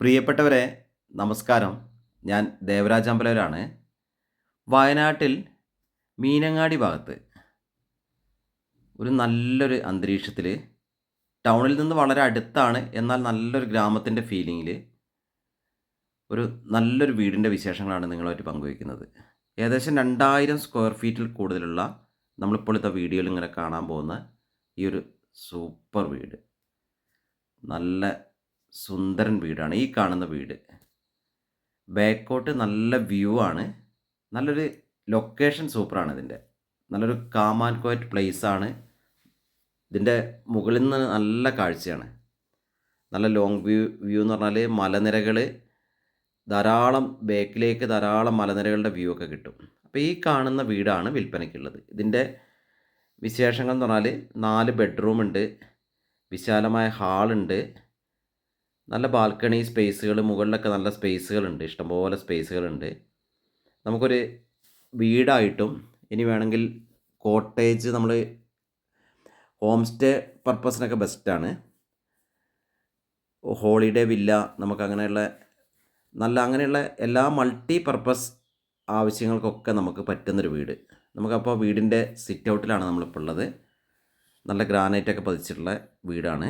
പ്രിയപ്പെട്ടവരെ നമസ്കാരം. ഞാൻ ദേവരാജ് അമ്പലവരാണ്. വയനാട്ടിൽ മീനങ്ങാടി ഭാഗത്ത് ഒരു നല്ലൊരു അന്തരീക്ഷത്തിൽ ടൗണിൽ നിന്ന് വളരെ അടുത്താണ് എന്നാൽ നല്ലൊരു ഗ്രാമത്തിന്റെ ഫീലിങ്ങിൽ ഒരു നല്ലൊരു വീടിന്റെ വിശേഷങ്ങളാണ് നിങ്ങളുമായിട്ട് പങ്കുവയ്ക്കുന്നത്. ഏകദേശം രണ്ടായിരം സ്ക്വയർ ഫീറ്റിൽ കൂടുതലുള്ള നമ്മളിപ്പോൾ ഇത്തെ വീഡിയോയിൽ ഇങ്ങനെ കാണാൻ പോകുന്ന ഈ ഒരു സൂപ്പർ വീട്. നല്ല സുന്ദരൻ വീടാണ് ഈ കാണുന്ന വീട്. ബാക്കോട്ട് നല്ല വ്യൂ ആണ്. നല്ലൊരു ലൊക്കേഷൻ സൂപ്പറാണ് ഇതിന്റെ. നല്ലൊരു കാം ആൻഡ് പ്ലേസ് ആണ്. ഇതിന്റെ മുകളിൽ നിന്ന് നല്ല കാഴ്ചയാണ്. നല്ല ലോങ് വ്യൂ വ്യൂ എന്ന് പറഞ്ഞാൽ മലനിരകൾ ധാരാളം ബാക്കിലേക്ക് ധാരാളം മലനിരകളുടെ വ്യൂ ഒക്കെ കിട്ടും. അപ്പോൾ ഈ കാണുന്ന വീടാണ് വിൽപ്പനയ്ക്കുള്ളത്. ഇതിന്റെ വിശേഷങ്ങൾ എന്ന് പറഞ്ഞാൽ നാല് ബെഡ്റൂമുണ്ട് വിശാലമായ ഹാളുണ്ട് നല്ല ബാൽക്കണി സ്പേസുകൾ മുകളിലൊക്കെ നല്ല സ്പേസുകളുണ്ട് ഇഷ്ടംപോലെ സ്പേസുകളുണ്ട്. നമുക്കൊരു വീടായിട്ടും ഇനി വേണമെങ്കിൽ കോട്ടേജ് നമ്മൾ ഹോം സ്റ്റേ പർപ്പസിനൊക്കെ ബെസ്റ്റാണ്. ഹോളിഡേ വില്ല നമുക്ക് അങ്ങനെയുള്ള നല്ല അങ്ങനെയുള്ള എല്ലാ മൾട്ടി പർപ്പസ് ആവശ്യങ്ങൾക്കൊക്കെ നമുക്ക് പറ്റുന്നൊരു വീട്. നമുക്കപ്പോൾ വീടിന്റെ സിറ്റ് ഔട്ടിലാണ് നമ്മളിപ്പോൾ ഉള്ളത്. നല്ല ഗ്രാനൈറ്റൊക്കെ പതിച്ചിട്ടുള്ള വീടാണ്.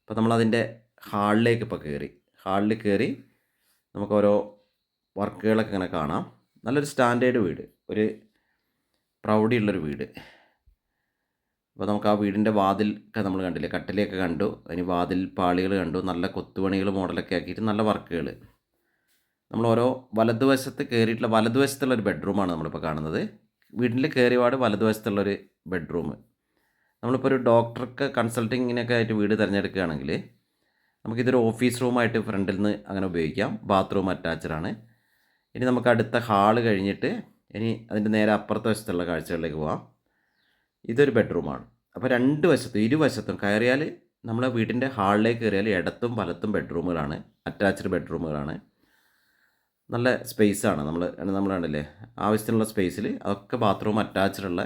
അപ്പോൾ നമ്മളതിന്റെ ഹാളിലേക്ക് ഇപ്പോൾ കയറി ഹാളിൽ കയറി നമുക്ക് ഓരോ വർക്കുകളൊക്കെ ഇങ്ങനെ കാണാം. നല്ലൊരു സ്റ്റാൻഡേർഡ് വീട്. ഒരു പ്രൗഢിയുള്ളൊരു വീട്. അപ്പോൾ നമുക്ക് ആ വീടിന്റെ വാതിൽ ഒക്കെ നമ്മൾ കണ്ടില്ലേ? കട്ടിലൊക്കെ കണ്ടു. അതിന് വാതിൽ പാളികൾ കണ്ടു. നല്ല കൊത്തുപണികൾ മോഡലൊക്കെ ആക്കിയിട്ട് നല്ല വർക്കുകൾ. നമ്മൾ ഓരോ വലതുവശത്ത് കയറിയിട്ടുള്ള വലതുവശത്തുള്ള ഒരു ബെഡ്റൂമാണ് നമ്മളിപ്പോൾ കാണുന്നത്. വീട്ടിൽ കയറിപാട് വലതുവശത്തുള്ളൊരു ബെഡ്റൂം. നമ്മളിപ്പോൾ ഒരു ഡോക്ടർക്ക് കൺസൾട്ടിങ്ങിനൊക്കെ ആയിട്ട് വീട് തിരഞ്ഞെടുക്കുകയാണെങ്കിൽ നമുക്കിതൊരു ഓഫീസ് റൂമായിട്ട് ഫ്രണ്ടിൽ നിന്ന് അങ്ങനെ ഉപയോഗിക്കാം. ബാത്റൂം അറ്റാച്ചഡാണ് ഇനി നമുക്ക് അടുത്ത ഹാൾ കഴിഞ്ഞിട്ട് ഇനി അതിന്റെ നേരെ അപ്പുറത്തെ വശത്തുള്ള കാഴ്ചകളിലേക്ക് പോവാം. ഇതൊരു ബെഡ്റൂമാണ് അപ്പോൾ രണ്ട് വശത്തും ഇരുവശത്തും കയറിയാൽ നമ്മളെ വീടിന്റെ ഹാളിലേക്ക് കയറിയാൽ ഇടത്തും വലത്തും ബെഡ്റൂമുകളാണ് അറ്റാച്ച്ഡ് ബെഡ്റൂമുകളാണ് നല്ല സ്പേസാണ് നമ്മൾ നമ്മൾ കണ്ടില്ലേ ആവശ്യത്തിനുള്ള സ്പേസിൽ അതൊക്കെ ബാത്റൂം അറ്റാച്ച്ഡുള്ള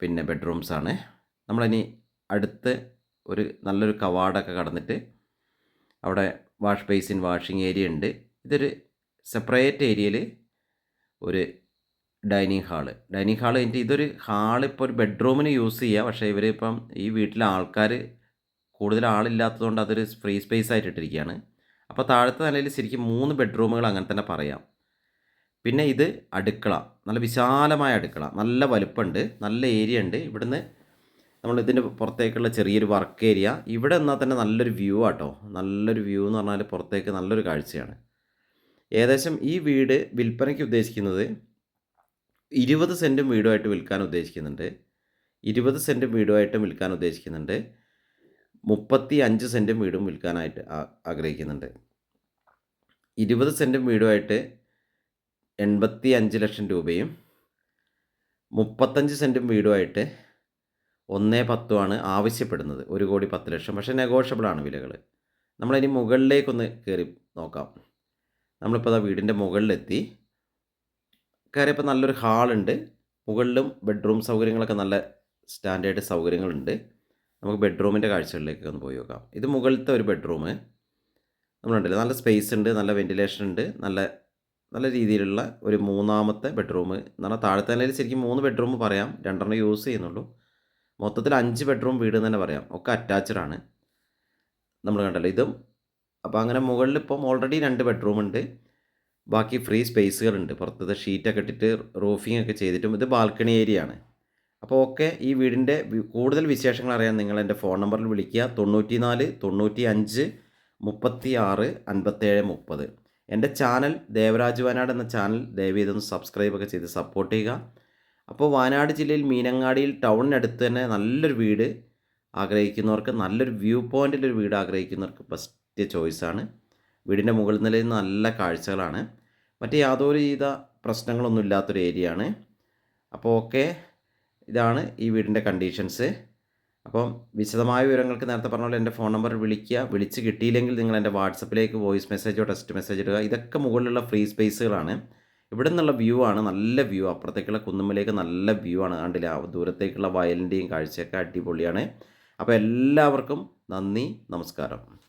പിന്നെ ബെഡ്റൂംസാണ് നമ്മളിനി അടുത്ത് ഒരു നല്ലൊരു കവാടൊക്കെ കടന്നിട്ട് അവിടെ വാഷ് ബേസിൻ വാഷിംഗ് ഏരിയ ഉണ്ട്. ഇതൊരു സെപ്പറേറ്റ് ഏരിയയിൽ ഒരു ഡൈനിങ് ഹാൾ. ഡൈനിങ് ഹാൾ കഴിഞ്ഞിട്ട് ഇതൊരു ഹാൾ ഇപ്പോൾ ഒരു ബെഡ്റൂമിന് യൂസ് ചെയ്യുക പക്ഷേ ഇവർ ഇപ്പം ഈ വീട്ടിലെ ആൾക്കാർ കൂടുതൽ ആളില്ലാത്തതുകൊണ്ട് അതൊരു ഫ്രീ സ്പേസ് ആയിട്ട് ഇട്ടിരിക്കുകയാണ്. അപ്പോൾ താഴത്തെ നിലയിൽ ശരിക്കും മൂന്ന് ബെഡ്റൂമുകൾ അങ്ങനെ തന്നെ പറയാം. പിന്നെ ഇത് അടുക്കള. നല്ല വിശാലമായ അടുക്കള. നല്ല വലുപ്പമുണ്ട്. നല്ല ഏരിയ ഉണ്ട്. ഇവിടുന്ന് നമ്മൾ ഇതിന്റെ പുറത്തേക്കുള്ള ചെറിയൊരു വർക്ക് ഏരിയ ഇവിടെ എന്നാൽ തന്നെ നല്ലൊരു വ്യൂ ആട്ടോ. നല്ലൊരു വ്യൂ എന്ന് പറഞ്ഞാൽ പുറത്തേക്ക് നല്ലൊരു കാഴ്ചയാണ്. ഏകദേശം ഈ വീട് വിൽപ്പനയ്ക്ക് ഉദ്ദേശിക്കുന്നത് ഇരുപത് സെന്റും വീടുമായിട്ട് വിൽക്കാൻ ഉദ്ദേശിക്കുന്നുണ്ട്. ഇരുപത് സെന്റും വീടുമായിട്ട് വിൽക്കാൻ ഉദ്ദേശിക്കുന്നുണ്ട്. മുപ്പത്തി അഞ്ച് സെന്റും വീടും വിൽക്കാനായിട്ട് ആഗ്രഹിക്കുന്നുണ്ട്. ഇരുപത് സെന്റും വീടുമായിട്ട് എൺപത്തി അഞ്ച് ലക്ഷം രൂപയും മുപ്പത്തഞ്ച് സെന്റും വീടുമായിട്ട് ഒന്നേ പത്തുമാണ് ആവശ്യപ്പെടുന്നത്. ഒരു കോടി പത്ത് ലക്ഷം. പക്ഷേ നെഗോഷ്യബിളാണ് വിലകൾ നമ്മളിനി മുകളിലേക്കൊന്ന് കയറി നോക്കാം. നമ്മളിപ്പോൾ ആ വീടിന്റെ മുകളിലെത്തി. കയറിയപ്പോൾ നല്ലൊരു ഹാളുണ്ട് മുകളിലും ബെഡ്റൂം സൗകര്യങ്ങളൊക്കെ നല്ല സ്റ്റാൻഡേർഡ് സൗകര്യങ്ങളുണ്ട്. നമുക്ക് ബെഡ്റൂമിന്റെ കാഴ്ചകളിലേക്ക് ഒന്ന് പോയി നോക്കാം. ഇത് മുകളിലത്തെ ഒരു ബെഡ്റൂം നമ്മളുണ്ടല്ലോ നല്ല സ്പേസ് ഉണ്ട് നല്ല വെന്റിലേഷൻ ഉണ്ട് നല്ല നല്ല രീതിയിലുള്ള ഒരു മൂന്നാമത്തെ ബെഡ്റൂം എന്ന് പറഞ്ഞാൽ താഴത്തെ നിലയിൽ ശരിക്കും മൂന്ന് ബെഡ്റൂം പറയാം. രണ്ടെണ്ണം യൂസ് ചെയ്യുന്നുള്ളൂ. മൊത്തത്തിൽ അഞ്ച് ബെഡ്റൂം വീട് എന്ന് തന്നെ പറയാം. ഒക്കെ അറ്റാച്ച്ഡ് ആണ്. നമ്മൾ കണ്ടല്ലോ ഇതും. അപ്പോൾ അങ്ങനെ മുകളിൽ ഇപ്പം ഓൾറെഡി രണ്ട് ബെഡ്റൂം ഉണ്ട്. ബാക്കി ഫ്രീ സ്പേസുകളുണ്ട് പുറത്തത്തെ ഷീറ്റൊക്കെ ഇട്ടിട്ട് റൂഫിംഗ് ഒക്കെ ചെയ്തിട്ടും ഇത് ബാൽക്കണി ഏരിയ ആണ്. അപ്പോൾ ഓക്കെ ഈ വീടിന്റെ കൂടുതൽ വിശേഷങ്ങൾ അറിയാൻ നിങ്ങൾ എന്റെ ഫോൺ നമ്പറിൽ വിളിക്കുക. തൊണ്ണൂറ്റി നാല് തൊണ്ണൂറ്റി അഞ്ച് മുപ്പത്തി ആറ് അൻപത്തേഴ് മുപ്പത്. എന്റെ ചാനൽ ദേവരാജ് വയനാട് എന്ന ചാനൽ ദയവ് ചെയ്തൊന്ന് സബ്സ്ക്രൈബ് ഒക്കെ ചെയ്ത് സപ്പോർട്ട് ചെയ്യുക. അപ്പോൾ വയനാട് ജില്ലയിൽ മീനങ്ങാടിയിൽ ടൗണിനടുത്ത് തന്നെ നല്ലൊരു വീട് ആഗ്രഹിക്കുന്നവർക്ക് നല്ലൊരു വ്യൂ പോയിന്റിലൊരു വീട് ആഗ്രഹിക്കുന്നവർക്ക് ബെസ്റ്റ് ചോയ്സാണ്. വീടിന്റെ മുകളിൽ നിലയിൽ നല്ല കാഴ്ചകളാണ്. മറ്റ് യാതൊരു വിധ പ്രശ്നങ്ങളൊന്നും ഇല്ലാത്തൊരു ഏരിയ ആണ് അപ്പോൾ ഓക്കെ ഇതാണ് ഈ വീടിന്റെ കണ്ടീഷൻസ്. അപ്പം വിശദമായ വിവരങ്ങൾക്ക് നേരത്തെ പറഞ്ഞ പോലെ എന്റെ ഫോൺ നമ്പർ വിളിക്കുക. വിളിച്ച് കിട്ടിയില്ലെങ്കിൽ നിങ്ങൾ എന്റെ വാട്സപ്പിലേക്ക് വോയിസ് മെസ്സേജോ ടെക്സ്റ്റ് മെസ്സേജ് ഇടുക. ഇതൊക്കെ മുകളിലുള്ള ഫ്രീ സ്പേസുകളാണ്. ഇവിടെ നിന്നുള്ള വ്യൂ ആണ് നല്ല വ്യൂ അപ്പുറത്തേക്കുള്ള കുന്നുമ്മലേക്ക് നല്ല വ്യൂ ആണ്. കണ്ടില്ല? ദൂരത്തേക്കുള്ള വയലിന്റെയും കാഴ്ചയൊക്കെ അടിപൊളിയാണ്. അപ്പോൾ എല്ലാവർക്കും നന്ദി നമസ്കാരം.